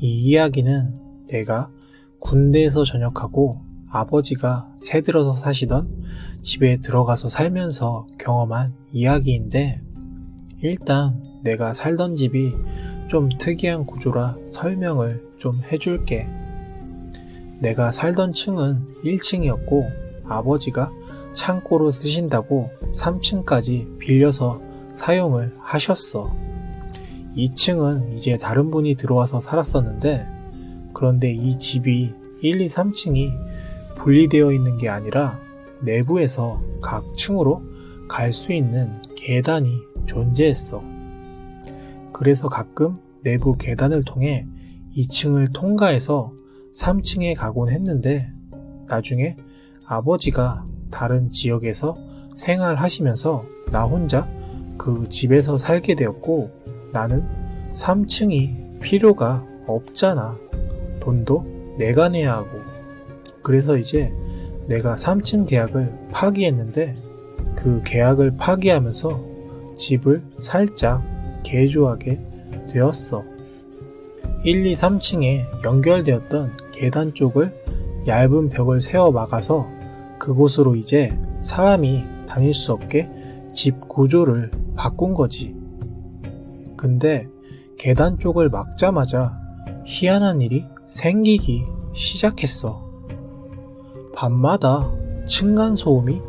이 이야기는 내가 군대에서 전역하고 아버지가 새 들어서 사시던 집에 들어가서 살면서 경험한 이야기인데 일단 내가 살던 집이 좀 특이한 구조라 설명을 좀 해줄게. 내가 살던 층은 1층이었고 아버지가 창고로 쓰신다고 3층까지 빌려서 사용을 하셨어. 2층은 이제 다른 분이 들어와서 살았었는데 그런데 이 집이 1, 2, 3층이 분리되어 있는 게 아니라 내부에서 각 층으로 갈 수 있는 계단이 존재했어. 그래서 가끔 내부 계단을 통해 2층을 통과해서 3층에 가곤 했는데 나중에 아버지가 다른 지역에서 생활하시면서 나 혼자 그 집에서 살게 되었고 나는 3층이 필요가 없잖아. 돈도 내가 내야 하고. 그래서 이제 내가 3층 계약을 파기했는데 그 계약을 파기하면서 집을 살짝 개조하게 되었어. 1, 2, 3층에 연결되었던 계단 쪽을 얇은 벽을 세워 막아서 그곳으로 이제 사람이 다닐 수 없게 집 구조를 바꾼 거지. 근데 계단 쪽을 막자마자 희한한 일이 생기기 시작했어. 밤마다 층간 소음이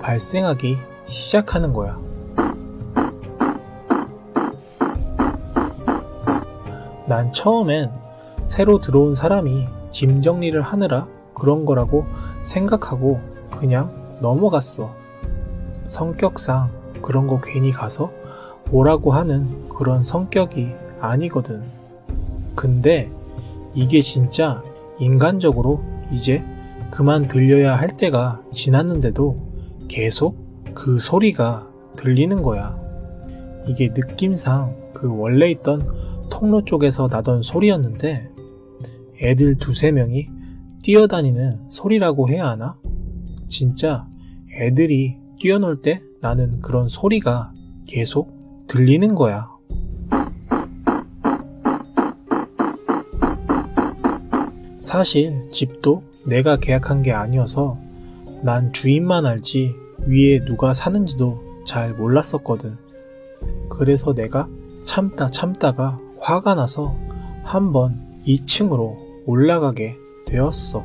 발생하기 시작하는 거야. 난 처음엔 새로 들어온 사람이 짐 정리를 하느라 그런 거라고 생각하고 그냥 넘어갔어. 성격상 그런 거 괜히 가서 뭐라고 하는 그런 성격이 아니거든. 근데 이게 진짜 인간적으로 이제 그만 들려야 할 때가 지났는데도 계속 그 소리가 들리는 거야. 이게 느낌상 그 원래 있던 통로 쪽에서 나던 소리였는데 애들 두세 명이 뛰어다니는 소리라고 해야 하나? 진짜 애들이 뛰어놀 때 나는 그런 소리가 계속 들리는 거야. 사실 집도 내가 계약한 게 아니어서 난 주인만 알지 위에 누가 사는지도 잘 몰랐었거든. 그래서 내가 참다 참다가 화가 나서 한번 2층으로 올라가게 되었어.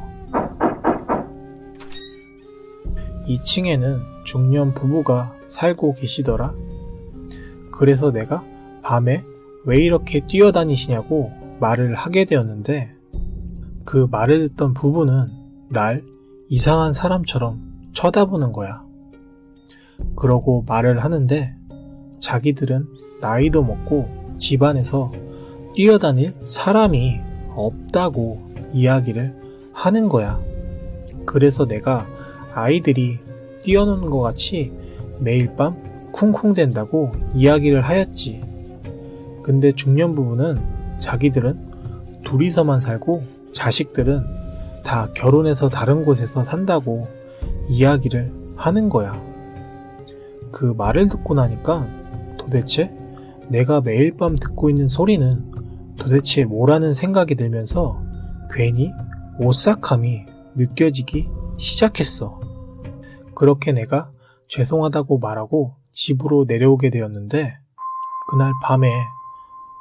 2층에는 중년 부부가 살고 계시더라. 그래서 내가 밤에 왜 이렇게 뛰어다니시냐고 말을 하게 되었는데 그 말을 듣던 부부는 날 이상한 사람처럼 쳐다보는 거야. 그러고 말을 하는데 자기들은 나이도 먹고 집안에서 뛰어다닐 사람이 없다고 이야기를 하는 거야. 그래서 내가 아이들이 뛰어노는 것 같이 매일 밤 쿵쿵댄다고 이야기를 하였지. 근데 중년 부부는 자기들은 둘이서만 살고 자식들은 다 결혼해서 다른 곳에서 산다고 이야기를 하는 거야. 그 말을 듣고 나니까 도대체 내가 매일 밤 듣고 있는 소리는 도대체 뭐라는 생각이 들면서 괜히 오싹함이 느껴지기 시작했어. 그렇게 내가 죄송하다고 말하고 집으로 내려오게 되었는데 그날 밤에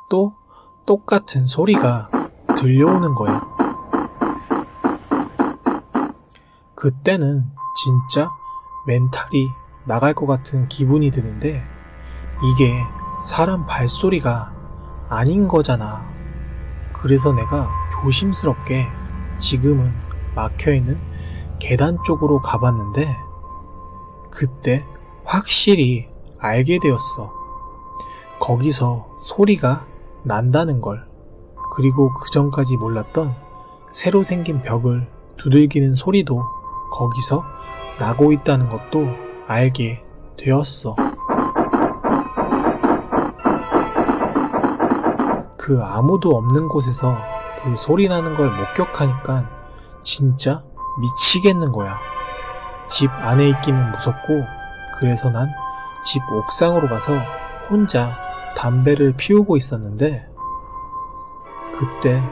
또 똑같은 소리가 들려오는 거야. 그때는 진짜 멘탈이 나갈 것 같은 기분이 드는데 이게 사람 발소리가 아닌 거잖아. 그래서 내가 조심스럽게 지금은 막혀있는 계단 쪽으로 가봤는데 그때 확실히 알게 되었어. 거기서 소리가 난다는 걸. 그리고 그 전까지 몰랐던 새로 생긴 벽을 두들기는 소리도 거기서 나고 있다는 것도 알게 되었어. 그 아무도 없는 곳에서 그 소리 나는 걸 목격하니까 진짜 미치겠는 거야. 집 안에 있기는 무섭고 그래서 난 집 옥상으로 가서 혼자 담배를 피우고 있었는데 그때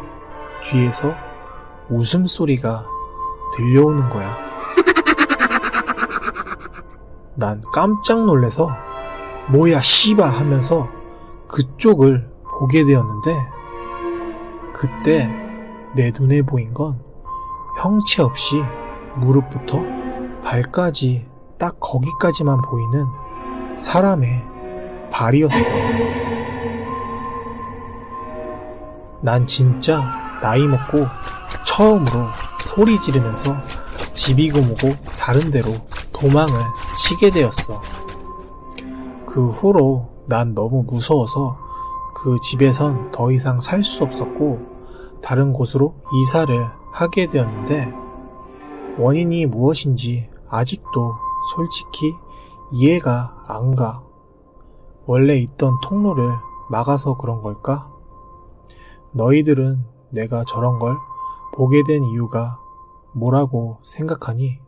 뒤에서 웃음소리가 들려오는 거야. 난 깜짝 놀래서 뭐야 씨바 하면서 그쪽을 보게 되었는데 그때 내 눈에 보인 건 형체 없이 무릎부터 발까지 딱 거기까지만 보이는 사람의 발이었어. 난 진짜 나이 먹고 처음으로 소리 지르면서 집이고 뭐고 다른 데로 도망을 치게 되었어. 그 후로 난 너무 무서워서 그 집에선 더 이상 살 수 없었고 다른 곳으로 이사를 하게 되었는데 원인이 무엇인지 아직도 솔직히 이해가 안 가. 원래 있던 통로를 막아서 그런 걸까? 너희들은 내가 저런 걸 보게 된 이유가 뭐라고 생각하니?